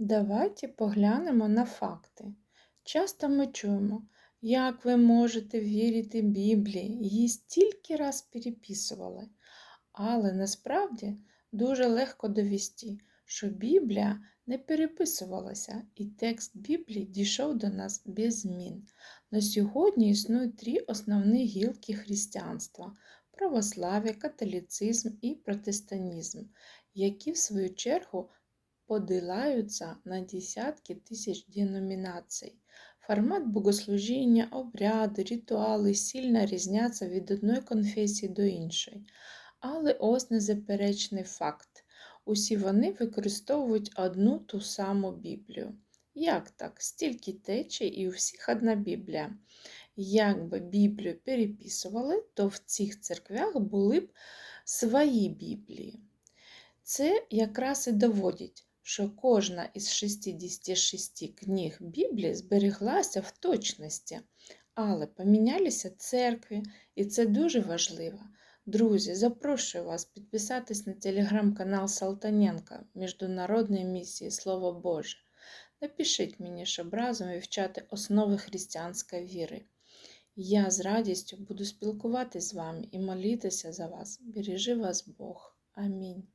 Давайте поглянемо на факти. Часто ми чуємо, як ви можете вірити Біблії, її стільки раз переписували. Але насправді дуже легко довести, що Біблія не переписувалася, і текст Біблії дійшов до нас без змін. На сьогодні існують три основні гілки християнства православ'я, католицизм і протестанізм, які в свою чергу поділяються на десятки тисяч деномінацій. Формат богослужіння, обряди, ритуали сильно різняться від одної конфесії до іншої. Але ось незаперечний факт. Усі вони використовують одну ту саму Біблію. Як так? Стільки течій і у всіх одна Біблія. Якби Біблію переписували, то в цих церквях були б свої Біблії. Це якраз і доводить, що кожна із 66 книг Біблії збереглася в точності, але помінялися церкви, і це дуже важливо. Друзі, запрошую вас підписатись на телеграм-канал Салтаненка Міжнародної місії Слово Боже. Напишіть мені, щоб разом вивчати основи християнської віри. Я з радістю буду спілкуватись з вами і молитися за вас. Бережи вас Бог. Амінь.